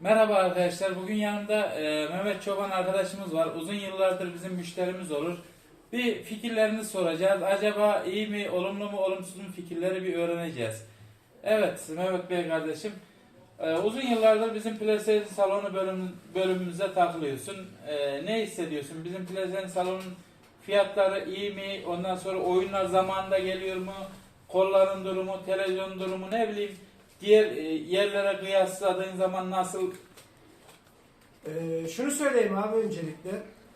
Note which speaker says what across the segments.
Speaker 1: Merhaba arkadaşlar. Bugün yanımda e, Mehmet Çoban arkadaşımız var. Uzun yıllardır bizim müşterimiz olur. Bir fikirlerini soracağız. Acaba iyi mi, olumlu mu, olumsuz mu fikirleri bir öğreneceğiz. Evet Mehmet Bey kardeşim. e, uzun yıllardır bizim PlayStation salonu bölüm, bölümümüze takılıyorsun. E, ne hissediyorsun? Bizim PlayStation salonun fiyatları iyi mi? Ondan sonra oyunlar zamanında geliyor mu? Kolların durumu, televizyon durumu ne bileyim diğer e, yerlere kıyasladığın zaman nasıl
Speaker 2: Ee, şunu söyleyeyim abi öncelikle.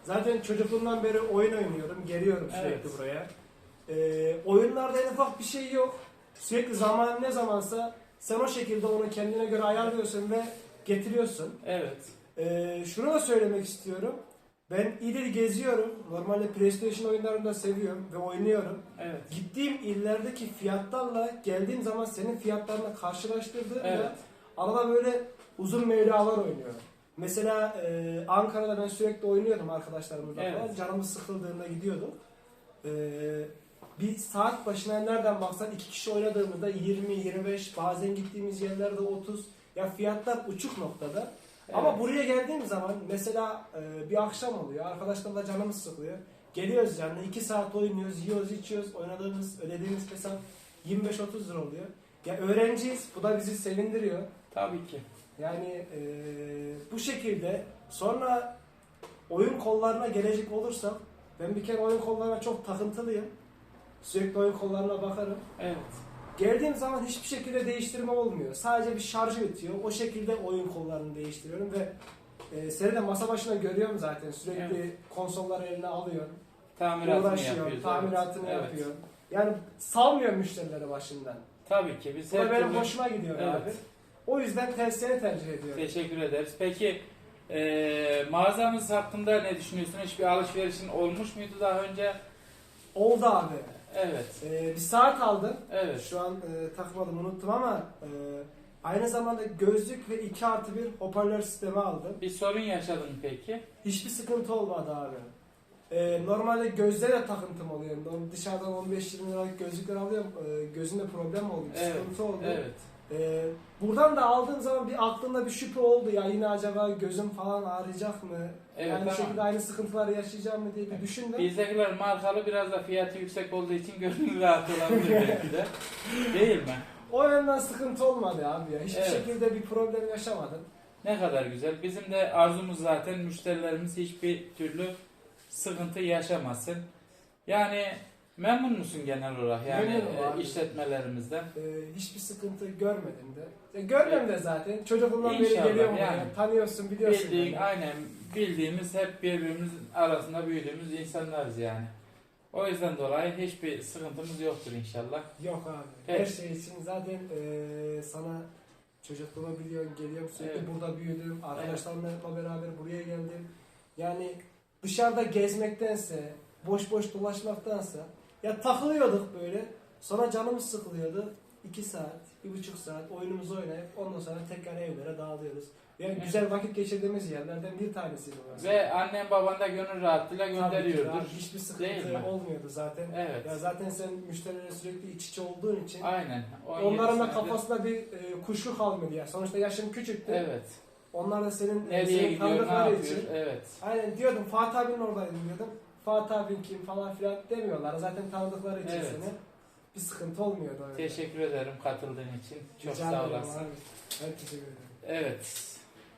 Speaker 2: Zaten çocukluğumdan beri oyun oynuyorum. Geliyorum sürekli
Speaker 1: Evet.
Speaker 2: buraya. Ee, oyunlarda en ufak bir şey yok. Sürekli zaman ne zamansa sen o şekilde onu kendine göre ayarlıyorsun ve getiriyorsun.
Speaker 1: evet
Speaker 2: Ee, şunu da söylemek istiyorum. Ben ileri geziyorum. Normalde PlayStation oyunlarını da seviyorum ve oynuyorum.
Speaker 1: evet
Speaker 2: Gittiğim illerdeki fiyatlarla geldiğim zaman senin fiyatlarını karşılaştırdığımda
Speaker 1: evet
Speaker 2: Arada böyle uzun mevlalar oynuyorum. Mesela e, Ankara'da ben sürekli oynuyordum arkadaşlarımızla
Speaker 1: Evet.
Speaker 2: falan. Canımız sıkıldığında gidiyordum. E, bir saat başına nereden baksan iki kişi oynadığımızda 20, 25 bazen gittiğimiz yerlerde 30. Ya fiyatlar uçuk noktada. Ama buraya geldiğim zaman mesela e, bir akşam oluyor. Arkadaşlarla canımız sıkılıyor. Geliyoruz yani 2 saat oynuyoruz, yiyoruz, içiyoruz. Oynadığımız, ödediğimiz hesap 25-30 lira oluyor. Ya öğrenciyiz. Bu da bizi sevindiriyor.
Speaker 1: tabii ki
Speaker 2: Yani e, bu şekilde sonra oyun kollarına gelecek olursak ben bir kere oyun kollarına çok takıntılıyım. Sürekli oyun kollarına bakarım.
Speaker 1: evet
Speaker 2: Geldiğim zaman hiçbir şekilde değiştirme olmuyor. Sadece bir şarjı bitiyor. O şekilde oyun kollarını değiştiriyorum ve e, seni de masa başına görüyorum zaten. Sürekli konsolları eline alıyor.
Speaker 1: tamiratını
Speaker 2: Uğraşıyor, tamiratını
Speaker 1: evet.
Speaker 2: yapıyor. Yani salmıyor müşterileri başından.
Speaker 1: tabii ki biz
Speaker 2: Bu da benim
Speaker 1: türlü
Speaker 2: hoşuma gidiyor
Speaker 1: Evet.
Speaker 2: abi. O yüzden te- seni tercih ediyorum.
Speaker 1: teşekkür ederiz peki e, mağazamız hakkında ne düşünüyorsun hiçbir alışverişin olmuş muydu daha önce
Speaker 2: Oldu abi.
Speaker 1: Evet
Speaker 2: Ee, bir saat aldım.
Speaker 1: evet
Speaker 2: Şu an e, takmadım unuttum ama e, aynı zamanda gözlük ve 2 artı bir hoparlör sistemi aldım.
Speaker 1: bir sorun yaşadın peki
Speaker 2: Hiçbir sıkıntı olmadı abi. E, normalde gözlere takıntım oluyor. Dışarıdan 15-20 liralık gözlükler alıyorum. E, gözümde problem oldu,
Speaker 1: Evet,
Speaker 2: sıkıntı oldu.
Speaker 1: evet
Speaker 2: E, buradan da aldığım zaman bir aklımda bir şüphe oldu ya yine acaba gözüm falan ağrıyacak mı?
Speaker 1: Evet,
Speaker 2: aynı
Speaker 1: tamam.
Speaker 2: şekilde aynı sıkıntıları yaşayacağım mı diye bir düşündüm.
Speaker 1: Bizdekiler markalı biraz da fiyatı yüksek olduğu için gönül rahat olabilir belki de. Değil mi?
Speaker 2: O yönden sıkıntı olmadı abi ya. Hiçbir
Speaker 1: Evet.
Speaker 2: şekilde bir problem yaşamadım.
Speaker 1: Ne kadar güzel. Bizim de arzumuz zaten müşterilerimiz hiçbir türlü sıkıntı yaşamasın. Yani memnun musun genel olarak yani
Speaker 2: Memnunum
Speaker 1: e,
Speaker 2: abi.
Speaker 1: işletmelerimizden?
Speaker 2: Ee, hiçbir sıkıntı görmedim de. E, görmem de zaten. Çocukluğumdan beri
Speaker 1: İnşallah,
Speaker 2: geliyorum
Speaker 1: yani.
Speaker 2: buraya. Tanıyorsun, biliyorsun.
Speaker 1: Bildiğin,
Speaker 2: yani.
Speaker 1: aynen bildiğimiz hep birbirimizin arasında büyüdüğümüz insanlarız yani. O yüzden dolayı hiçbir sıkıntımız yoktur inşallah.
Speaker 2: Yok abi.
Speaker 1: Evet.
Speaker 2: Her şey için zaten e, sana çocukluğumu biliyorum, geliyorum sürekli
Speaker 1: Evet.
Speaker 2: burada büyüdüm. Arkadaşlarımla beraber buraya geldim. Yani dışarıda gezmektense, boş boş dolaşmaktansa ya takılıyorduk böyle. Sonra canımız sıkılıyordu. 2 saat, bir buçuk saat oyunumuzu oynayıp ondan sonra tekrar evlere dağılıyoruz. Yani
Speaker 1: Evet.
Speaker 2: güzel vakit geçirdiğimiz yerlerden bir tanesiydi burası.
Speaker 1: Ve annen baban da gönül rahatlığıyla
Speaker 2: abi, hiçbir
Speaker 1: Değil
Speaker 2: sıkıntı
Speaker 1: mi?
Speaker 2: olmuyordu zaten.
Speaker 1: Evet.
Speaker 2: Ya zaten sen müşterilerle sürekli iç içe olduğun için
Speaker 1: Aynen. 17
Speaker 2: onların da kafasında bir e, kuşku kalmadı ya. Sonuçta yaşın küçüktü.
Speaker 1: Evet.
Speaker 2: Onlar da senin e,
Speaker 1: Nereye gidiyor, ne
Speaker 2: tanıdıkları
Speaker 1: yapıyor?
Speaker 2: için.
Speaker 1: Evet.
Speaker 2: Aynen diyordum Fatih abinin oradaydım diyordum. Fatih abin kim falan filan demiyorlar. Zaten tanıdıkları için
Speaker 1: Evet.
Speaker 2: seni. Bir sıkıntı olmuyordu öyle.
Speaker 1: Teşekkür ederim katıldığın için. Çok
Speaker 2: Rica
Speaker 1: sağ
Speaker 2: ederim
Speaker 1: olasın.
Speaker 2: abi. Ben teşekkür ederim.
Speaker 1: Evet.